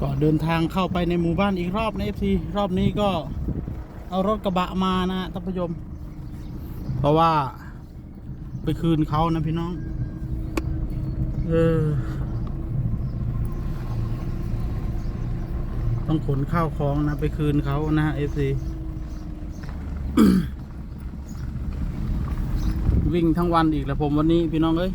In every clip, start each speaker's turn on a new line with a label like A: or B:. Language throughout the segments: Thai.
A: ก็เดินทางเข้าไปในหมู่บ้านอีกรอบนะเอฟซีรอบนี้ก็เอารถกระบะมานะท่านผู้ชมเพราะว่าไปคืนเขานะพี่น้อง เออ ต้องขนข้าวของนะ ไปคืนเขานะเอฟซีวิ่งทั้งวันอีกแล้วผมวันนี้พี่น้องเอ้ย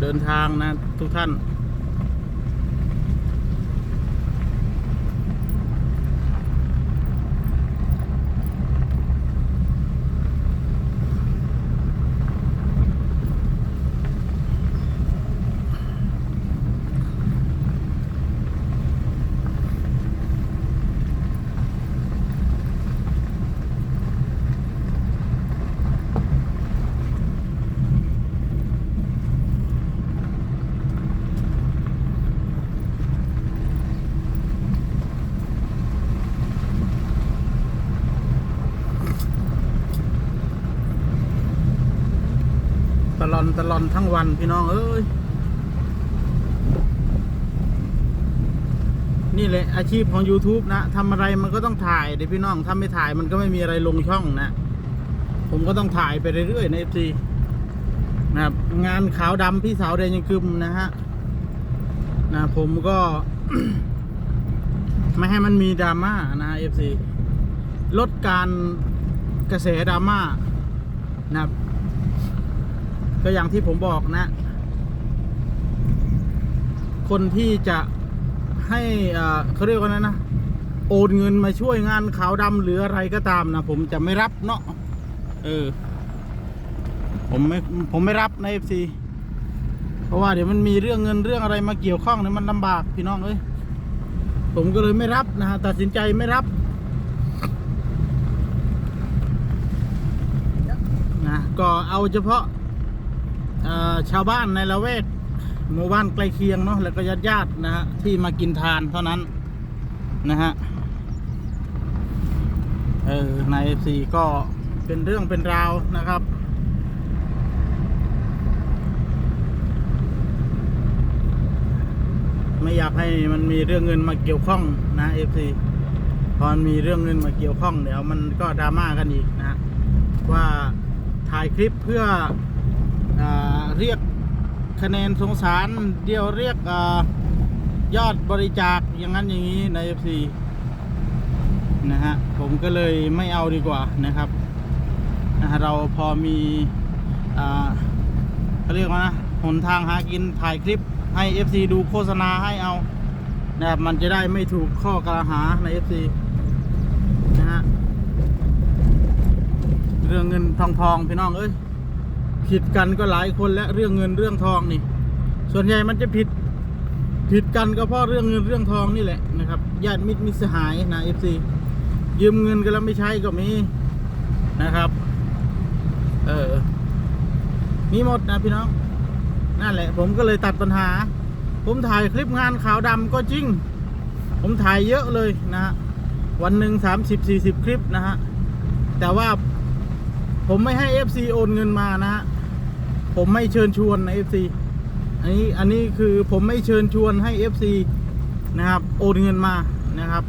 A: เดินทางนะทุกท่าน ลอนตลอนทั้งวันพี่น้องเอ้ยนี่แหละอาชีพของ YouTube นะทำอะไรมันก็ต้องถ่ายเดี๋ยวพี่น้องถ้าไม่ถ่ายมันก็ไม่มีอะไรลงช่องนะ ผมก็ต้องถ่ายไปเรื่อยๆใน FC นะครับงานขาวดำพี่สาวแดงยังกึมนะฮะนะผมก็ ไม่ให้มันมีดราม่านะ FC ลดการกระแสดราม่านะครับ ก็อย่างที่ผมบอกนะ คนที่จะให้เขาเรียกว่านั้นนะโอนเงินมาช่วยงานขาวดำหรืออะไรก็ตามนะผมจะไม่รับเนาะเออ ผมไม่ผมไม่รับในเอฟซีเพราะว่าเดี๋ยวมันมีเรื่องเงินเรื่องอะไรมาเกี่ยวข้องเนี่ยมันลำบากพี่น้องเอ้ยผมก็เลยไม่รับนะฮะตัดสินใจไม่รับนะก็เอาเฉพาะ ชาวบ้านในละแวกหมู่บ้านใกล้เคียงเนาะแล้วก็ญาติญาตินะฮะที่มากินทานเท่านั้นนะฮะเออในเอฟซีก็เป็นเรื่องเป็นราวนะครับ ไม่อยากให้มันมีเรื่องเงินมาเกี่ยวข้องนะเอฟซีพอมันมีเรื่องเงินมาเกี่ยวข้องเดี๋ยวมันก็ดราม่ากันอีกนะว่าถ่ายคลิปเพื่อ เรียกคะแนนสงสารเดียวเรียกอยอดบริจาคอย่างนั้นอย่างนี้ใน FC นะฮะผมก็เลยไม่เอาดีกว่านะครับนะฮะเราพอมีเขาเรียกว่านะหนทางหากินถ่ายคลิปให้ FC ดูโฆษณาให้เอานะครับมันจะได้ไม่ถูกข้อกล่าวหาใน FC นะฮะเรื่องเงินทองทองพี่น้องเอ้ย ผิดกันก็หลายคนและเรื่องเงินเรื่องทองนี่ ส่วนใหญ่มันจะผิดผิดกันก็เพราะเรื่องเงินเรื่องทองนี่แหละนะครับญาติมิตรมิสหายนะเอฟซียืมเงินกันแล้วไม่ใช้ก็มีนะครับ เออมีหมดนะพี่น้อง นั่นแหละ ผมก็เลยตัดปัญหา ผมถ่ายคลิปงานขาวดำก็จริง ผมถ่ายเยอะเลยนะฮะวันหนึ่งสามสิบสี่สิบคลิปนะฮะ แต่ว่าผมไม่ให้ FC โอนเงินมานะฮะ ผมไม่เชิญชวนใน FC อันนี้อันนี้คือผมไม่เชิญชวนให้ FC นะครับ โอนเงินมานะครับ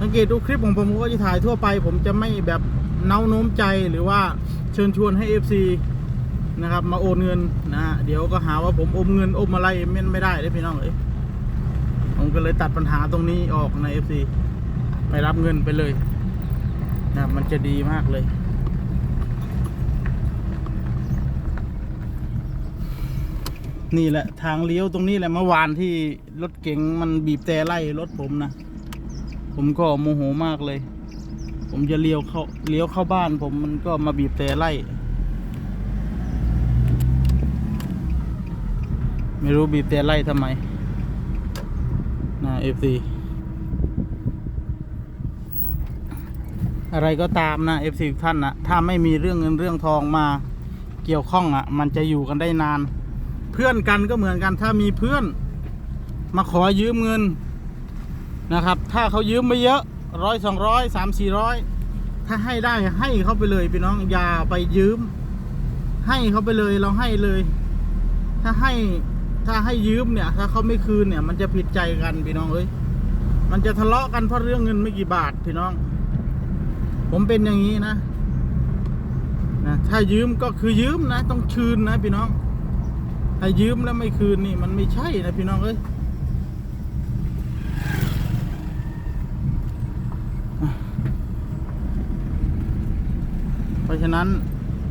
A: สังเกตดูคลิปของผมผมก็จะถ่ายทั่วไป ผมจะไม่แบบเน้าโน้มใจหรือว่าเชิญชวนให้ FC นะครับ มาโอนเงินนะเดี๋ยวก็หาว่าผมอมเงินอมอะไรไม่ไม่ได้เลยพี่น้องเอ้ยผมก็เลยตัดปัญหาตรงนี้ออกใน FC ไม่รับเงินไปเลยนะมันจะดีมากเลย นี่แหละทางเลี้ยวตรงนี้แหละเมื่อวานที่รถเก๋งมันบีบแต่ไล่รถผมนะ ผมก็โมโหมากเลย ผมจะเลี้ยวเข้าเลี้ยวเข้าบ้าน ผมมันก็มาบีบแต่ไล่ ไม่รู้บีบแต่ไล่ทำไมนะเอฟซีอะไรก็ตามนะเอฟซีท่านนะถ้าไม่มีเรื่องเงินเรื่องทองมาเกี่ยวข้องอะ มันจะอยู่กันได้นาน พื่อนกันก็เหมือนกันถ้ามีเพื่อน มาขอยืมเงินนะครับ ถ้าเขายืมไม่เยอะร้อยสองร้อยสามสี่ร้อยถ้าให้ได้ให้เขาไปเลยพี่น้องอย่าไปยืม ให้เขาไปเลยเราให้เลย ถ้าให้ถ้าให้ยืมเนี่ย ถ้าเขาไม่คืนเนี่ย มันจะผิดใจกันพี่น้องเอ้ยมันจะทะเลาะกันเพราะเรื่องเงินไม่กี่บาทพี่น้อง ผมเป็นอย่างนี้นะนะ ถ้ายืมก็คือยืมนะ ต้องคืนนะพี่น้อง ถ้ายืมแล้วไม่คืนนี่มันไม่ใช่นะพี่น้องเอ้ยเพราะฉะนั้น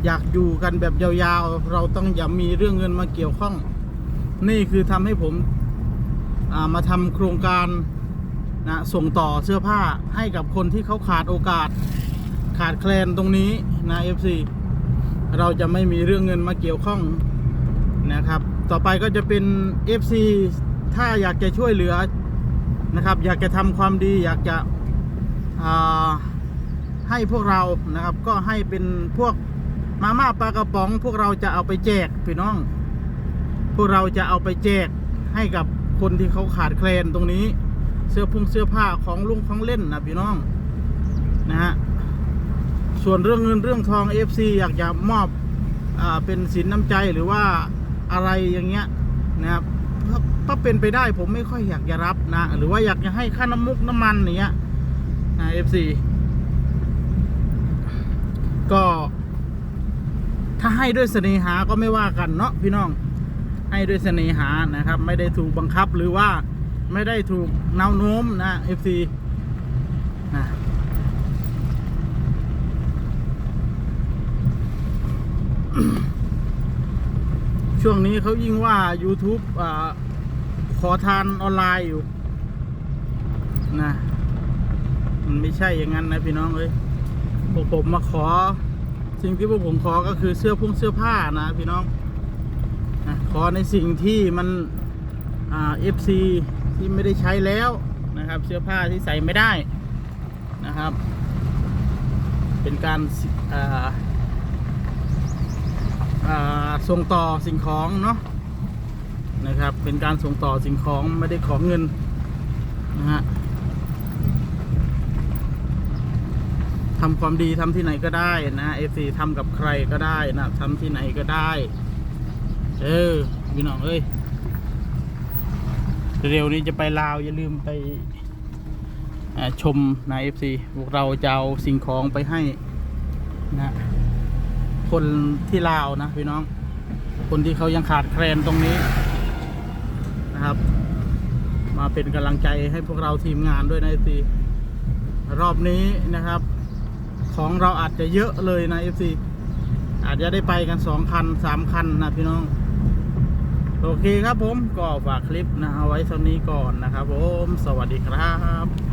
A: อยากอยู่กันแบบยาวๆ เราต้องอย่ามีเรื่องเงินมาเกี่ยวข้อง นี่คือทำให้ผมามาทำโครงการนะส่งต่อเสื้อผ้าให้กับคนที่เขาขาดโอกาสขาดแคลนตรงนี้นะ FC เราจะไม่มีเรื่องเงินมาเกี่ยวข้อง นะครับ ต่อไปก็จะเป็น FC ถ้าอยากจะช่วยเหลือนะครับ อยากจะทำความดี อยากจะให้พวกเรานะครับ ก็ให้เป็นพวกมาม่าปลากระป๋อง พวกเราจะเอาไปแจกพี่น้อง พวกเราจะเอาไปแจกให้กับคนที่เขาขาดแคลนตรงนี้ เสื้อพุงเสื้อผ้าของลุงของเล่นนะพี่น้องนะฮะส่วนเรื่องเงินเรื่องทอง FC อยากจะมอบอเป็นสินน้ำใจหรือว่า อะไรอย่างเงี้ยนะครับถ้าถ้าเป็นไปได้ผมไม่ค่อยอยากจะรับนะ หรือว่าอยากจะให้ค่าน้ำมุกน้ำมันอย่างเงี้ยนะ FC ก็ถ้าให้ด้วยเสน่หาก็ไม่ว่ากันเนาะพี่น้องให้ด้วยเสน่หานะครับ ไม่ได้ถูกบังคับหรือว่าไม่ได้ถูกเนาโน้มนะ FC นะ ช่วงนี้เขายิ่งว่า YouTube อ่าขอทานออนไลน์อยู่ นะ มันไม่ใช่อย่างนั้นนะพี่น้องเอ้ยพวกผมมาขอ สิ่งที่พวกผมขอก็คือเสื้อพุ่งเสื้อผ้านะพี่น้องนะขอในสิ่งที่มันอ่า FC ที่ไม่ได้ใช้แล้วนะครับ เสื้อผ้าที่ใส่ไม่ได้นะครับ เป็นการอ่า ส่งต่อสิ่งของเนาะนะครับ เป็นการส่งต่อสิ่งของไม่ได้ขอเงินนะฮะทำความดีทำที่ไหนก็ได้นะเอซีทำกับใครก็ได้นะทำที่ไหนก็ได้ เออพี่น้องเอ้ยเร็วนี้จะไปลาวอย่าลืมไปชมนะเอฟซีพวกเราจะเอาสิ่งของไปให้นะ คนที่ลาวนะพี่น้อง คนที่เขายังขาดแคลนตรงนี้นะครับ มาเป็นกำลังใจให้พวกเราทีมงานด้วยนะเอฟซีรอบนี้นะครับ ของเราอาจจะเยอะเลยนะ FC อาจจะได้ไปกันสองคันสามคันนะพี่น้อง โอเคครับผมก็ฝากคลิปนะเอาไว้เท่านี้ก่อนนะครับผม สวัสดีครับ